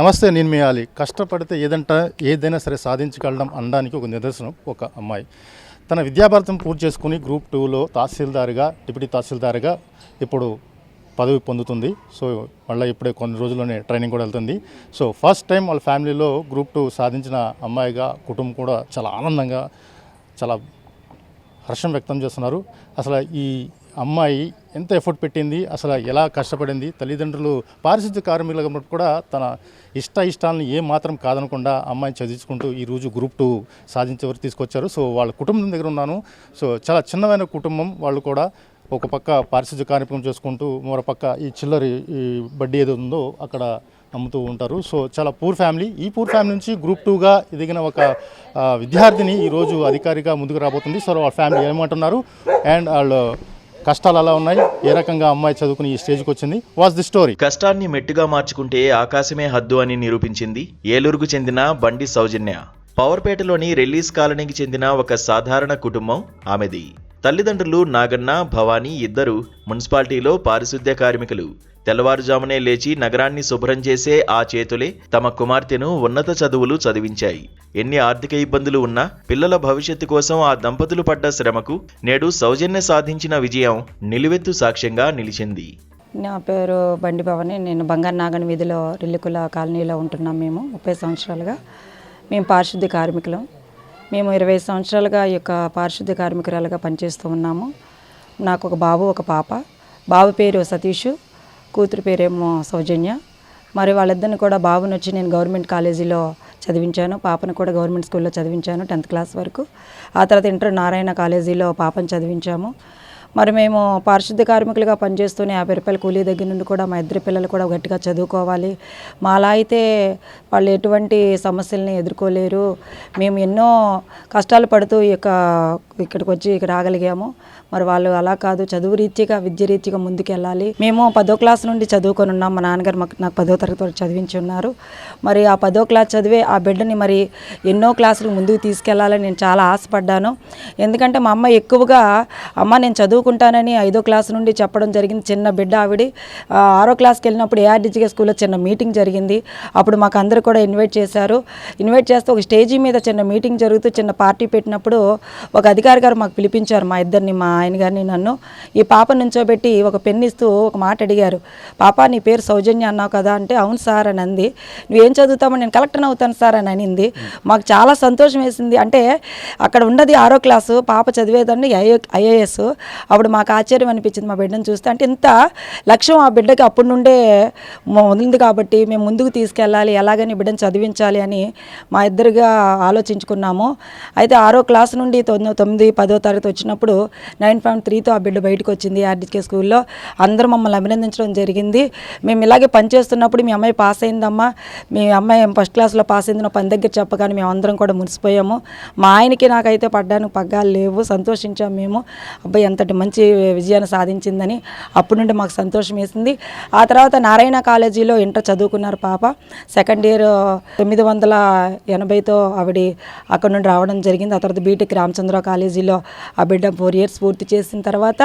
నమస్తే నేను మీ అలీ. కష్టపడితే ఏదంట ఏదైనా సరే సాధించగలడం అనడానికి ఒక నిదర్శనం ఒక అమ్మాయి. తన విద్యాభారతం పూర్తి చేసుకుని గ్రూప్ టూలో తహసీల్దార్గా డిప్యూటీ తహసీల్దార్గా ఇప్పుడు పదవి పొందుతుంది. సో మళ్ళీ ఇప్పుడే కొన్ని రోజుల్లోనే ట్రైనింగ్ కూడా వెళ్తుంది. సో ఫస్ట్ టైం వాళ్ళ ఫ్యామిలీలో గ్రూప్ టూ సాధించిన అమ్మాయిగా కుటుంబం కూడా చాలా ఆనందంగా చాలా హర్షం వ్యక్తం చేస్తున్నారు. అసలు ఈ అమ్మాయి ఎంత ఎఫర్ట్ పెట్టింది అసలు ఎలా కష్టపడింది తల్లిదండ్రులు పారిశుద్ధ్య కార్మికులుగా కూడా తన ఇష్ట ఇష్టాలను ఏ మాత్రం కాదనకుండా అమ్మాయిని చదివించుకుంటూ ఈ రోజు గ్రూప్ టూ సాధించే వరకు తీసుకొచ్చారు. సో వాళ్ళ కుటుంబం దగ్గర ఉన్నాను. సో చాలా చిన్నమైన కుటుంబం వాళ్ళు కూడా ఒక పక్క పారిశుద్ధ్య కార్యక్రమం చేసుకుంటూ మరో పక్క ఈ చిల్లరి ఈ బడ్డీ ఏదో ఉందో అక్కడ అమ్ముతూ ఉంటారు. సో చాలా పూర్ ఫ్యామిలీ. ఈ పూర్ ఫ్యామిలీ నుంచి గ్రూప్ టూగా ఎదిగిన ఒక విద్యార్థిని ఈరోజు అధికారిగా ముందుకు రాబోతుంది. సో వాళ్ళ ఫ్యామిలీ ఏమంటున్నారు? అండ్ వాళ్ళు కష్టాలు ఎలా ఉన్నాయి. ఏ రకంగా అమ్మాయి చదువుకుని ఈ స్టేజ్కి వచ్చింది? వాస్ ది స్టోరీ కష్టాన్ని మెట్టుగా మార్చుకుంటే ఆకాశమే హద్దు అని నిరూపించింది ఏలూరుకు చెందిన బండి సౌజన్య. పవర్పేటలోని రెల్లీస్ కాలనీకి చెందిన ఒక సాధారణ కుటుంబం ఆమెది. తల్లిదండ్రులు నాగన్న భవానీ ఇద్దరు మున్సిపాలిటీలో పారిశుద్ధ్య కార్మికులు. తెల్లవారుజామునే లేచి నగరాన్ని శుభ్రం చేసే ఆ చేతులే తమ కుమార్తెను ఉన్నత చదువులు చదివించాయి. ఎన్ని ఆర్థిక ఇబ్బందులు ఉన్నా పిల్లల భవిష్యత్తు కోసం ఆ దంపతులు పడ్డ శ్రమకు నేడు సౌజన్య సాధించిన విజయం నిలువెత్తు సాక్ష్యంగా నిలిచింది. నా పేరు బండి భవని. నేను బంగారు నాగన్ వీధిలో రిల్లికుల కాలనీలో ఉంటున్నాం మేము ముప్పై సంవత్సరాలుగా. మేము పారిశుద్ధ్య కార్మికులం. మేము ఇరవై సంవత్సరాలుగా ఈ యొక్క పారిశుద్ధ్య కార్మికురాలుగా పనిచేస్తూ ఉన్నాము. నాకు ఒక బాబు ఒక పాప. బాబు పేరు సతీష్ కూతురు పేరేమో సౌజన్య. మరి వాళ్ళిద్దరిని కూడా బాబుని వచ్చి నేను గవర్నమెంట్ కాలేజీలో చదివించాను. పాపను కూడా గవర్నమెంట్ స్కూల్లో చదివించాను టెన్త్ క్లాస్ వరకు. ఆ తర్వాత ఇంటర్ నారాయణ కాలేజీలో పాపను చదివించాము. మరి మేము పారిశుద్ధ్య కార్మికులుగా పనిచేస్తూనే యాభై రూపాయల కూలీ దగ్గర నుండి కూడా మా ఇద్దరు పిల్లలు కూడా గట్టిగా చదువుకోవాలి. మాలా అయితే వాళ్ళు ఎటువంటి సమస్యల్ని ఎదుర్కోలేరు. మేము ఎన్నో కష్టాలు పడుతూ ఈ యొక్క ఇక్కడికి వచ్చి ఇక్కడ రాగలిగాము. మరి వాళ్ళు అలా కాదు చదువు రీతిగా విద్య రీత్యాగా ముందుకెళ్ళాలి. మేము పదో క్లాస్ నుండి చదువుకొని ఉన్నాం. మా నాన్నగారు మాకు నాకు పదో తరగతి వరకు చదివించి ఉన్నారు. మరి ఆ పదో క్లాస్ చదివే ఆ బిడ్డని మరి ఎన్నో క్లాసులు ముందుకు తీసుకెళ్ళాలని నేను చాలా ఆశపడ్డాను. ఎందుకంటే మా అమ్మ ఎక్కువగా అమ్మ నేను చదువుకుంటానని ఐదో క్లాస్ నుండి చెప్పడం జరిగింది చిన్న బిడ్డ ఆవిడ. ఆరో క్లాస్కి వెళ్ళినప్పుడు ఏఆర్డిజికే స్కూల్లో చిన్న మీటింగ్ జరిగింది. అప్పుడు మాకు అందరూ కూడా ఇన్వైట్ చేశారు. ఇన్వైట్ చేస్తే ఒక స్టేజీ మీద చిన్న మీటింగ్ జరుగుతూ చిన్న పార్టీ పెట్టినప్పుడు ఒక అధికారి గారు మాకు పిలిపించారు మా ఇద్దరిని మా ఆయన గారిని నన్ను ఈ పాప నుంచోబెట్టి ఒక పెన్నిస్తూ ఇస్తూ ఒక మాట అడిగారు. పాప నీ పేరు సౌజన్య అన్నావు కదా అంటే అవును సార్ అని అంది. నువ్వేం చదువుతామో నేను కలెక్టర్ అవుతాను సార్ అని అనింది. మాకు చాలా సంతోషం వేసింది. అంటే అక్కడ ఉన్నది ఆరో క్లాసు పాప చదివేదండి ఐఏ ఐఏఎస్. అప్పుడు మాకు ఆశ్చర్యం అనిపించింది మా బిడ్డను చూస్తే. అంటే ఇంత లక్ష్యం ఆ బిడ్డకి అప్పటి నుండే ఉంది కాబట్టి మేము ముందుకు తీసుకెళ్ళాలి ఎలాగని బిడ్డను చదివించాలి అని మా ఇద్దరుగా ఆలోచించుకున్నాము. అయితే ఆరో క్లాస్ నుండి తొమ్మిది తొమ్మిది పదో తరగతి వచ్చినప్పుడు నైన్ పాయింట్ త్రీతో ఆ బిడ్డ బయటకు వచ్చింది ఆర్డికే స్కూల్లో. అందరూ మమ్మల్ని అభినందించడం జరిగింది. మేము ఇలాగే పనిచేస్తున్నప్పుడు మీ అమ్మాయి పాస్ అయిందమ్మా. మీ అమ్మాయి ఫస్ట్ క్లాస్లో పాస్ అయింది నా పని దగ్గర చెప్పగానే మేము అందరం కూడా మురిసిపోయాము మా ఆయనకి నాకైతే పడ్డానికి పగ్గాలు లేవు సంతోషించాము మేము. అబ్బాయి ఎంతటి మంచి విజయాన్ని సాధించిందని అప్పటి నుండి మాకు సంతోషం వేసింది. ఆ తర్వాత నారాయణ కాలేజీలో ఇంటర్ చదువుకున్నారు పాప. సెకండ్ ఇయర్ తొమ్మిది వందల ఎనభైతో ఆవిడ అక్కడ నుండి రావడం జరిగింది. ఆ తర్వాత బీటెక్ రామచంద్ర కాలేజీలో ఆ బిడ్డ ఫోర్ ఇయర్స్ పూర్తి పూర్తి చేసిన తర్వాత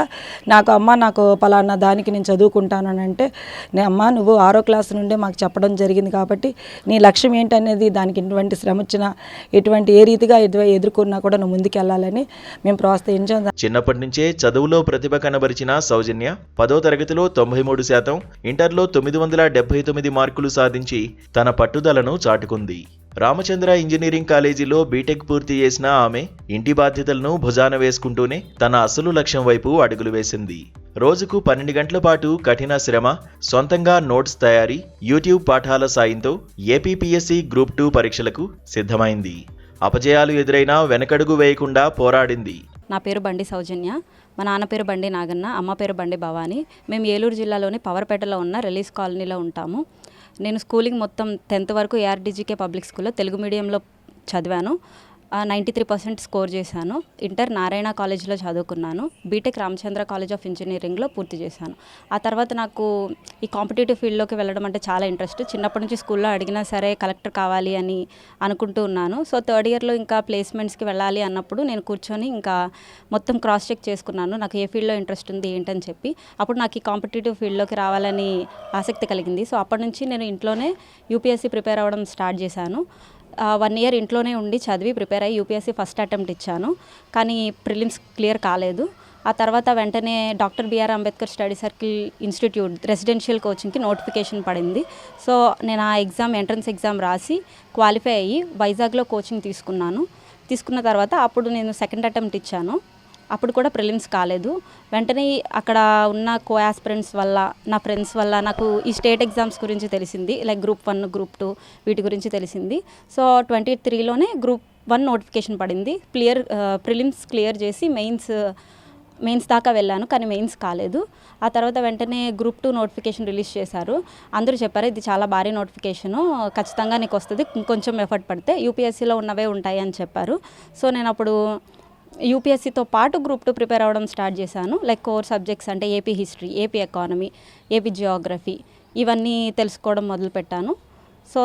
నాకు అమ్మ నాకు పలానా దానికి నేను చదువుకుంటాను అని అంటే నే అమ్మ నువ్వు ఆరో క్లాస్ నుండే మాకు చెప్పడం జరిగింది కాబట్టి నీ లక్ష్యం ఏంటనేది దానికి ఎటువంటి శ్రమ వచ్చినా ఎటువంటి ఏ రీతిగా ఎదు- ఎదుర్కొన్నా కూడా నువ్వు ముందుకెళ్ళాలని మేము ప్రోత్సహించాం. చిన్నప్పటి నుంచే చదువులో ప్రతిభ కనబరిచిన సౌజన్య పదో తరగతిలో తొంభై మూడు శాతం ఇంటర్లో తొమ్మిది వందల డెబ్బై తొమ్మిది మార్కులు సాధించి తన పట్టుదలను చాటుకుంది. రామచంద్ర ఇంజనీరింగ్ కాలేజీలో బీటెక్ పూర్తి చేసిన ఆమె ఇంటి బాధ్యతలను భుజాన వేసుకుంటూనే తన అసలు లక్ష్యం వైపు అడుగులు వేసింది. రోజుకు పన్నెండు గంటల పాటు కఠిన శ్రమ సొంతంగా నోట్స్ తయారీ యూట్యూబ్ పాఠాల సాయంతో ఏపీపీఎస్సీ గ్రూప్ టూ పరీక్షలకు సిద్ధమైంది. అపజయాలు ఎదురైనా వెనకడుగు వేయకుండా పోరాడింది. నా పేరు బండి సౌజన్య మా నాన్న పేరు బండి నాగన్న అమ్మ పేరు బండి భవాని. మేము ఏలూరు జిల్లాలోని పవర్పేటలో ఉన్న రిలీజ్ కాలనీలో ఉంటాము. నేను స్కూలింగ్ మొత్తం టెన్త్ వరకు ఏఆర్డీజీకే పబ్లిక్ స్కూల్లో తెలుగు మీడియంలో చదివాను. నైంటీ త్రీ పర్సెంట్ స్కోర్ చేశాను. ఇంటర్ నారాయణ కాలేజ్లో చదువుకున్నాను. బీటెక్ రామచంద్ర కాలేజ్ ఆఫ్ ఇంజనీరింగ్లో పూర్తి చేశాను. ఆ తర్వాత నాకు ఈ కాంపిటేటివ్ ఫీల్డ్లోకి వెళ్ళడం అంటే చాలా ఇంట్రెస్ట్. చిన్నప్పటి నుంచి స్కూల్లో అడిగినా సరే కలెక్టర్ కావాలి అని అనుకుంటూ ఉన్నాను. సో థర్డ్ ఇయర్లో ఇంకా ప్లేస్మెంట్స్కి వెళ్ళాలి అన్నప్పుడు నేను కూర్చొని ఇంకా మొత్తం క్రాస్ చెక్ చేసుకున్నాను. నాకు ఏ ఫీల్డ్లో ఇంట్రెస్ట్ ఉంది ఏంటని చెప్పి. అప్పుడు నాకు ఈ కాంపిటేటివ్ ఫీల్డ్లోకి రావాలని ఆసక్తి కలిగింది. సో అప్పటి నుంచి నేను ఇంట్లోనే యూపీఎస్సీ ప్రిపేర్ అవ్వడం స్టార్ట్ చేశాను. వన్ ఇయర్ ఇంట్లోనే ఉండి చదివి ప్రిపేర్ అయ్యి యూపీఎస్సీ ఫస్ట్ అటెంప్ట్ ఇచ్చాను. కానీ ప్రిలిమ్స్ క్లియర్ కాలేదు. ఆ తర్వాత వెంటనే doctor B R Ambedkar study circle institute residential కోచింగ్కి నోటిఫికేషన్ పడింది. సో నేను ఆ ఎగ్జామ్ ఎంట్రన్స్ ఎగ్జామ్ రాసి క్వాలిఫై అయ్యి వైజాగ్లో కోచింగ్ తీసుకున్నాను. తీసుకున్న తర్వాత అప్పుడు నేను సెకండ్ అటెంప్ట్ ఇచ్చాను. అప్పుడు కూడా ప్రిలిమ్స్ కాలేదు. వెంటనే అక్కడ ఉన్న కో ఆస్పిరెంట్స్ వల్ల నా ఫ్రెండ్స్ వల్ల నాకు ఈ స్టేట్ ఎగ్జామ్స్ గురించి తెలిసింది. Like group one group two వీటి గురించి తెలిసింది. సో ట్వంటీ త్రీలోనే గ్రూప్ వన్ నోటిఫికేషన్ పడింది. క్లియర్ ప్రిలిమ్స్ క్లియర్ చేసి మెయిన్స్ మెయిన్స్ దాకా వెళ్ళాను కానీ మెయిన్స్ కాలేదు. ఆ తర్వాత వెంటనే గ్రూప్ టూ నోటిఫికేషన్ రిలీజ్ చేశారు. అందరూ చెప్పారు ఇది చాలా భారీ నోటిఫికేషను. ఖచ్చితంగా నీకు వస్తుంది. ఇంకొంచెం ఎఫర్ట్ పడితే యూపీఎస్సీలో ఉన్నవే ఉంటాయి అని చెప్పారు. సో నేను అప్పుడు యూపీఎస్సీతో పాటు గ్రూప్ టూ ప్రిపేర్ అవ్వడం స్టార్ట్ చేశాను. లైక్ కోర్ సబ్జెక్ట్స్ అంటే AP history AP economy AP geography ఇవన్నీ తెలుసుకోవడం మొదలుపెట్టాను సో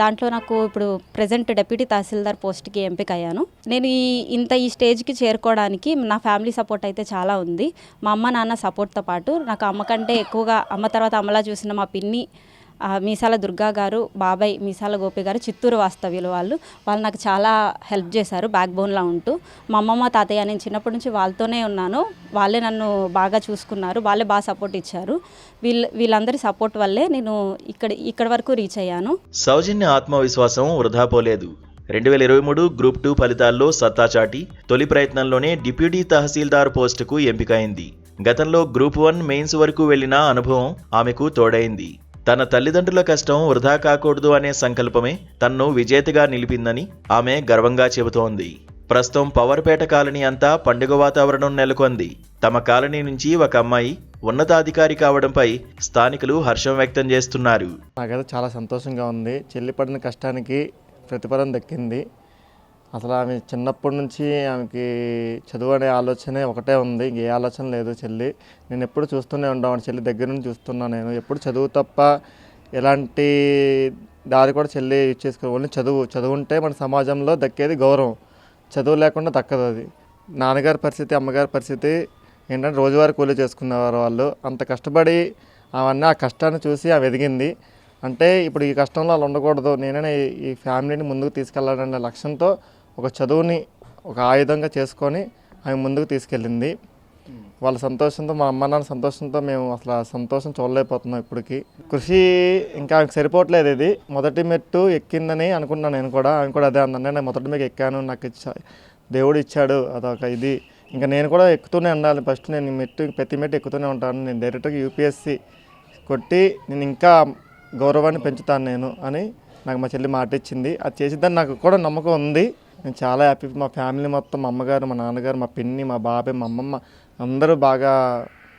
దాంట్లో నాకు ఇప్పుడు ప్రజెంట్ డెప్యూటీ తహసీల్దార్ పోస్ట్కి ఎంపిక అయ్యాను నేను ఈ ఇంత ఈ స్టేజ్కి చేరుకోవడానికి నా ఫ్యామిలీ సపోర్ట్ అయితే చాలా ఉంది. మా అమ్మ నాన్న సపోర్ట్తో పాటు నాకు అమ్మ కంటే ఎక్కువగా అమ్మ తర్వాత అమ్మలా చూసిన మా పిన్ని మీసాల దుర్గా గారు బాబాయ్ మీసాల గోపి గారు చిత్తూరు వాస్తవ్యులు వాళ్ళు. వాళ్ళు నాకు చాలా హెల్ప్ చేశారు బ్యాక్ బోన్లా ఉంటూ. మా అమ్మమ్మ తాతయ్య నేను చిన్నప్పటి నుంచి వాళ్ళతోనే ఉన్నాను. వాళ్ళే నన్ను బాగా చూసుకున్నారు వాళ్ళే బాగా సపోర్ట్ ఇచ్చారు. వీళ్ళ వీళ్ళందరి సపోర్ట్ వల్లే నేను ఇక్కడ ఇక్కడ వరకు రీచ్ అయ్యాను. సౌజన్య ఆత్మవిశ్వాసం వృధా పోలేదు. రెండు వేల ఇరవై మూడు గ్రూప్ టూ ఫలితాల్లో సత్తా చాటి తొలి ప్రయత్నంలోనే డిప్యూటీ తహసీల్దార్ పోస్టుకు ఎంపికైంది. గతంలో గ్రూప్ వన్ మెయిన్స్ వరకు వెళ్ళిన అనుభవం ఆమెకు తోడైంది. తన తల్లిదండ్రుల కష్టం వృధా కాకూడదు అనే సంకల్పమే తన్ను విజేతగా నిలిపిందని ఆమె గర్వంగా చెబుతోంది. ప్రస్తుతం పవర్పేట కాలనీ అంతా పండుగ వాతావరణం నెలకొంది. తమ కాలనీ నుంచి ఒక అమ్మాయి ఉన్నతాధికారి కావడంపై స్థానికులు హర్షం వ్యక్తం చేస్తున్నారు. నాకైతే చాలా సంతోషంగా ఉంది. చెల్లి పడిన కష్టానికి ప్రతిఫలం దక్కింది. అసలు ఆమె చిన్నప్పటి నుంచి ఆమెకి చదువు అనే ఆలోచనే ఒకటే ఉంది. ఏ ఆలోచన లేదు చెల్లి. నేను ఎప్పుడు చూస్తూనే ఉండేవాడిని చెల్లి. దగ్గర నుంచి చూస్తున్నాను నేను. ఎప్పుడు చదువు తప్ప ఎలాంటి దారి కూడా చెల్లి యూజ్ చేసుకో ఓన్లీ చదువు. చదువు ఉంటే మన సమాజంలో దక్కేది గౌరవం. చదువు లేకుండా దక్కదు అది. నాన్నగారి పరిస్థితి అమ్మగారి పరిస్థితి ఏంటంటే రోజువారీ కూలీ చేసుకునేవారు వాళ్ళు. అంత కష్టపడి అవన్నీ ఆ కష్టాన్ని చూసి ఆమె ఎదిగింది. అంటే ఇప్పుడు ఈ కష్టంలో అలా ఉండకూడదు. నేనే ఈ- ఈ ఫ్యామిలీని ముందుకు తీసుకెళ్ళాలనే లక్ష్యంతో ఒక చదువుని ఒక ఆయుధంగా చేసుకొని ఆమె ముందుకు తీసుకెళ్ళింది. వాళ్ళ సంతోషంతో మా అమ్మ నాన్న సంతోషంతో మేము అసలు ఆ సంతోషం చూడలేకపోతున్నాం ఇప్పటికి. కృషి ఇంకా ఆమెకు సరిపోవట్లేదు ఇది. మొదటి మెట్టు ఎక్కిందని అనుకున్నాను నేను కూడా. ఆమె కూడా అదే అందండి నేను మొదటి మీకు ఎక్కాను నాకు ఇచ్చా దేవుడు ఇచ్చాడు అదొక ఇది. ఇంకా నేను కూడా ఎక్కుతూనే ఉండాలి. ఫస్ట్ నేను మెట్టు ప్రతి మెట్టు ఎక్కుతూనే ఉంటాను. నేను డైరెక్ట్గా యూపీఎస్సి కొట్టి నేను ఇంకా గౌరవాన్ని పెంచుతాను నేను అని నాకు మా చెల్లి మాట ఇచ్చింది. అది చేసిద్దని నాకు కూడా నమ్మకం ఉంది. నేను చాలా హ్యాపీ మా ఫ్యామిలీ మొత్తం మా అమ్మగారు మా నాన్నగారు మా పిన్ని మా బాబాయ్ మా అమ్మమ్మ అందరూ బాగా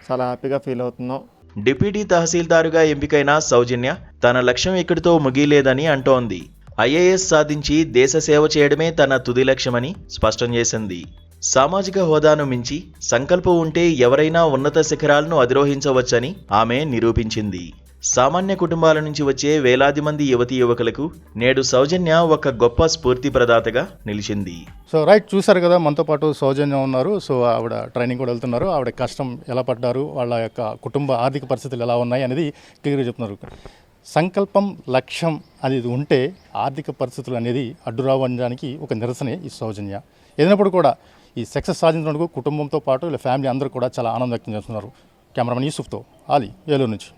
చాలా హ్యాపీగా ఫీల్ అవుతున్నాం. డిప్యూటీ తహసీల్దారుగా ఎంపికైన సౌజన్య తన లక్ష్యం ఇక్కడితో ముగియలేదని అంటోంది. ఐఏఎస్ సాధించి దేశ సేవ చేయడమే తన తుది లక్ష్యమని స్పష్టం చేసింది. సామాజిక హోదాను మించి సంకల్పం ఉంటే ఎవరైనా ఉన్నత శిఖరాలను అధిరోహించవచ్చని ఆమె నిరూపించింది. సామాన్య కుటుంబాల నుంచి వచ్చే వేలాది మంది యువతి యువకులకు నేడు సౌజన్య ఒక గొప్ప స్ఫూర్తి ప్రదాతగా నిలిచింది. సో రైట్ చూశారు కదా మనతో పాటు సౌజన్య ఉన్నారు. సో ఆవిడ ట్రైనింగ్ కూడా వెళ్తున్నారు. ఆవిడ కష్టం ఎలా పడ్డారు? వాళ్ళ యొక్క కుటుంబ ఆర్థిక పరిస్థితులు ఎలా ఉన్నాయి అనేది క్లియర్గా చెప్తున్నారు. సంకల్పం లక్ష్యం అనేది ఉంటే ఆర్థిక పరిస్థితులు అనేది అడ్డురావు అనడానికి ఒక నిరసనే ఈ సౌజన్య. ఏదైనప్పుడు కూడా ఈ సక్సెస్ సాధించినందుకు కుటుంబంతో పాటు ఇలా ఫ్యామిలీ అందరూ కూడా చాలా ఆనందం వ్యక్తం చేస్తున్నారు. కెమెరామెన్ యూసుఫ్తో ఆలి ఏలూరు నుంచి.